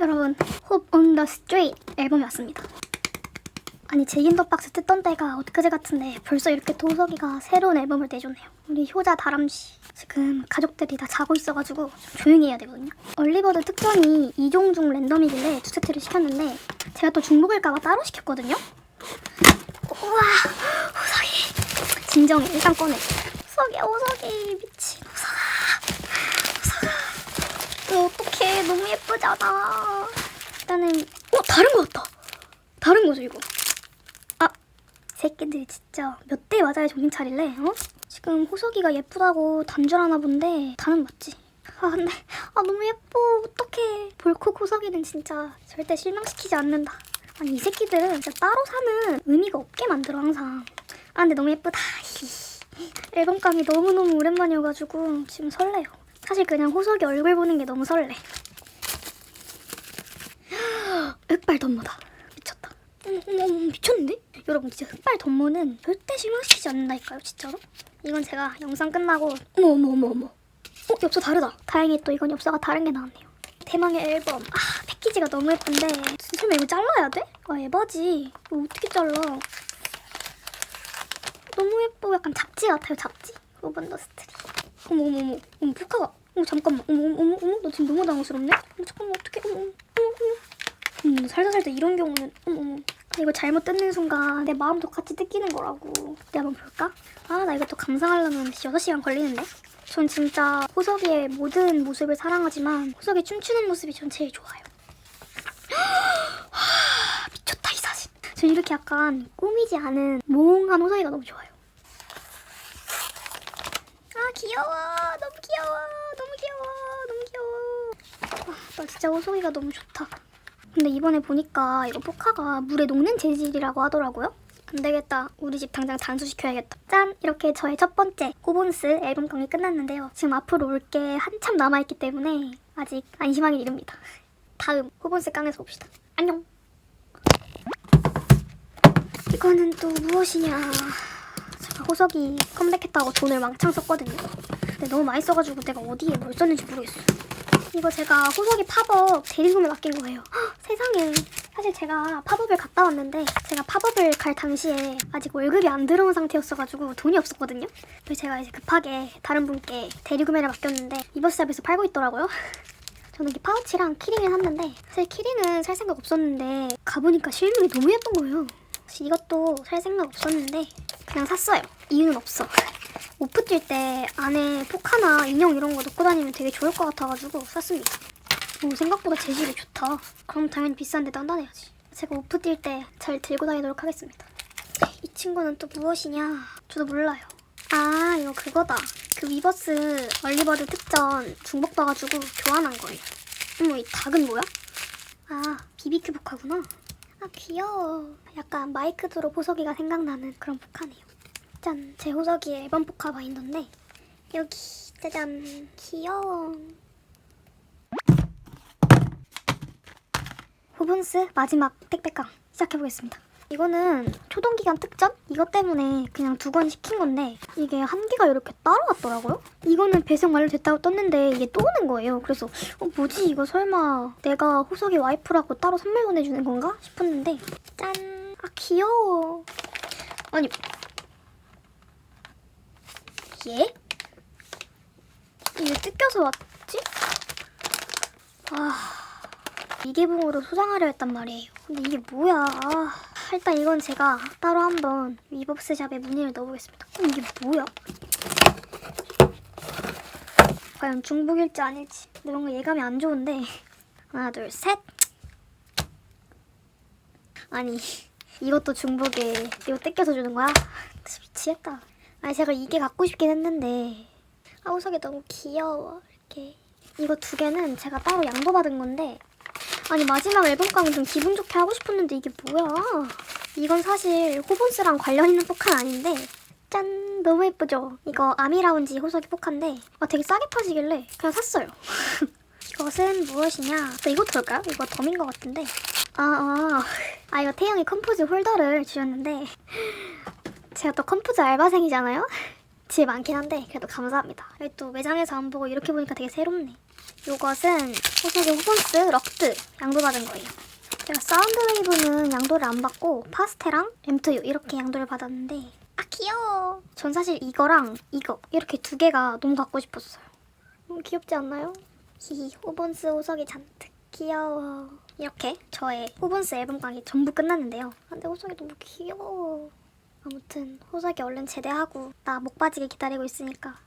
여러분 Hope on the Street 앨범이 왔습니다. 아니 제인더 박스 뜯던 때가 엊그제 같은데 벌써 이렇게 도석이가 새로운 앨범을 내줬네요. 우리 효자 다람쥐 지금 가족들이 다 자고 있어가지고 좀 조용히 해야 되거든요. 얼리버드 특전이 2종 중 랜덤이길래 두 세트를 시켰는데 제가 또 중복일까봐 따로 시켰거든요. 우와 호석이 진정해 일단 꺼내. 호석이야 호석이 미친 호석아 호석아 어떡해 너무 예쁘잖아. 일단은 어 다른 거 같다. 다른 거죠 이거. 아 새끼들 진짜 몇 대 맞아야 정신 차릴래? 어? 지금 호석이가 예쁘다고 단줄하나 본데 다는 맞지? 아 근데 아 너무 예뻐 어떡해 볼콕 호석이는 진짜 절대 실망시키지 않는다 아니 이 새끼들은 진짜 따로 사는 의미가 없게 만들어 항상 아 근데 너무 예쁘다 앨범감이 너무너무 오랜만이어가지고 지금 설레요 사실 그냥 호석이 얼굴 보는 게 너무 설레 흑발 덤모다. 미쳤다. 어머 미쳤는데? 여러분 진짜 흑발 덤모는 절대 실망시키지 않는다니까요 진짜로. 이건 제가 영상 끝나고 어머 어머 어머 어 엽서 다르다. 다행히 또 이건 엽서가 다른 게 나왔네요. 대망의 앨범. 아 패키지가 너무 예쁜데. 설마 이거 잘라야 돼? 아 에바지. 이거 어떻게 잘라? 너무 예뻐 약간 잡지 같아요 잡지? 오븐더 스트리 어머 어머 어머. 어머 포카가. 어머 잠깐만. 어머 어머 어머 너 지금 너무 당황스럽네 어머 잠깐만 어떡해. 어머 어머 어머 살다 살다 이런 경우는 어머 어머 이거 잘못 뜯는 순간 내 마음도 같이 뜯기는 거라고. 내가 한번 볼까? 아 나 이거 또 감상하려면 6시간 걸리는데? 전 진짜 호석이의 모든 모습을 사랑하지만 호석이 춤추는 모습이 전 제일 좋아요. 하, 미쳤다 이 사진. 전 이렇게 약간 꾸미지 않은 몽한 호석이가 너무 좋아요. 아 귀여워. 너무 귀여워. 너무 귀여워. 너무 귀여워. 아, 나 진짜 호석이가 너무 좋다 근데 이번에 보니까 이거 포카가 물에 녹는 재질이라고 하더라고요. 안 되겠다. 우리 집 당장 단수시켜야겠다. 짠! 이렇게 저의 첫 번째 호본스 앨범 강이 끝났는데요. 지금 앞으로 올 게 한참 남아있기 때문에 아직 안심하기 이릅니다. 다음 호본스 깡에서 봅시다. 안녕! 이거는 또 무엇이냐. 제가 호석이 컴백했다고 돈을 왕창 썼거든요. 근데 너무 많이 써가지고 내가 어디에 뭘 썼는지 모르겠어. 이거 제가 호석이 팝업 대리구매 맡긴 거예요. 헉, 세상에. 사실 제가 팝업을 갔다 왔는데 제가 팝업을 갈 당시에 아직 월급이 안 들어온 상태였어가지고 돈이 없었거든요. 그래서 제가 이제 급하게 다른 분께 대리구매를 맡겼는데 이버스샵에서 팔고 있더라고요. 저는 이 파우치랑 키링을 샀는데 사실 키링은 살 생각 없었는데 가보니까 실물이 너무 예쁜 거예요. 이것도 살 생각 없었는데 그냥 샀어요. 이유는 없어. 오프 뛸 때 안에 포카나 인형 이런 거 넣고 다니면 되게 좋을 것 같아가지고 샀습니다. 오, 생각보다 재질이 좋다. 그럼 당연히 비싼데 단단해야지. 제가 오프 뛸 때 잘 들고 다니도록 하겠습니다. 이 친구는 또 무엇이냐? 저도 몰라요. 아, 이거 그거다. 그 위버스 얼리버드 특전 중복 봐가지고 교환한 거예요. 어머, 이 닭은 뭐야? 아, 비비큐 포카구나. 아, 귀여워. 약간 마이크 드로 보석이가 생각나는 그런 포카네요. 짠, 제 호석이의 앨범 포카 바인더인데 여기 짜잔 귀여워. 호분스 마지막 택배깡 시작해보겠습니다. 이거는 초동기간 특전? 이것 때문에 그냥 두 권 시킨 건데 이게 한 개가 이렇게 따로 왔더라고요. 이거는 배송 완료됐다고 떴는데 이게 또 오는 거예요. 그래서 어, 뭐지 이거 설마 내가 호석이 와이프라고 따로 선물 보내주는 건가 싶었는데 짠! 아 귀여워. 아니 얘? 이게 뜯겨서 왔지? 아 이개봉으로 소장하려 했단 말이에요. 근데 이게 뭐야? 아, 일단 이건 제가 따로 한번 위버스 샵에 문의를 넣어보겠습니다. 어, 이게 뭐야? 과연 중복일지 아닐지. 근데 뭔가 예감이 안 좋은데 하나 둘 셋. 아니 이것도 중복에 이거 뜯겨서 주는 거야? 미치겠다. 아니 제가 이게 갖고 싶긴 했는데. 아 우석이 너무 귀여워. 이렇게. 이거 두 개는 제가 따로 양도받은 건데. 아니 마지막 앨범깡은 좀 기분 좋게 하고 싶었는데 이게 뭐야? 이건 사실 호본스랑 관련 있는 포카는 아닌데. 짠! 너무 예쁘죠? 이거 아미라운지 호석이 포카인데. 아 되게 싸게 파시길래 그냥 샀어요. 이것은 무엇이냐? 또 이거 들을까요? 이거 덤인 것 같은데. 아, 아, 아 이거 태영이 컴포즈 홀더를 주셨는데 제가 또 컴포즈 알바생이잖아요? 집에 많긴 한데 그래도 감사합니다. 또 매장에서 안 보고 이렇게 보니까 되게 새롭네. 요것은 호석의 호본스 럭드 양도 받은 거예요. 제가 사운드웨이브는 양도를 안 받고 파스테랑 M2U 이렇게 양도를 받았는데 아 귀여워. 전 사실 이거랑 이거 이렇게 두 개가 너무 갖고 싶었어요. 너무 귀엽지 않나요? 히히 호본스 호석이 잔뜩 귀여워. 이렇게 저의 호본스 앨범 강이 전부 끝났는데요. 아, 근데 호석이 너무 귀여워. 아무튼 호석이 얼른 제대하고 나 목 빠지게 기다리고 있으니까.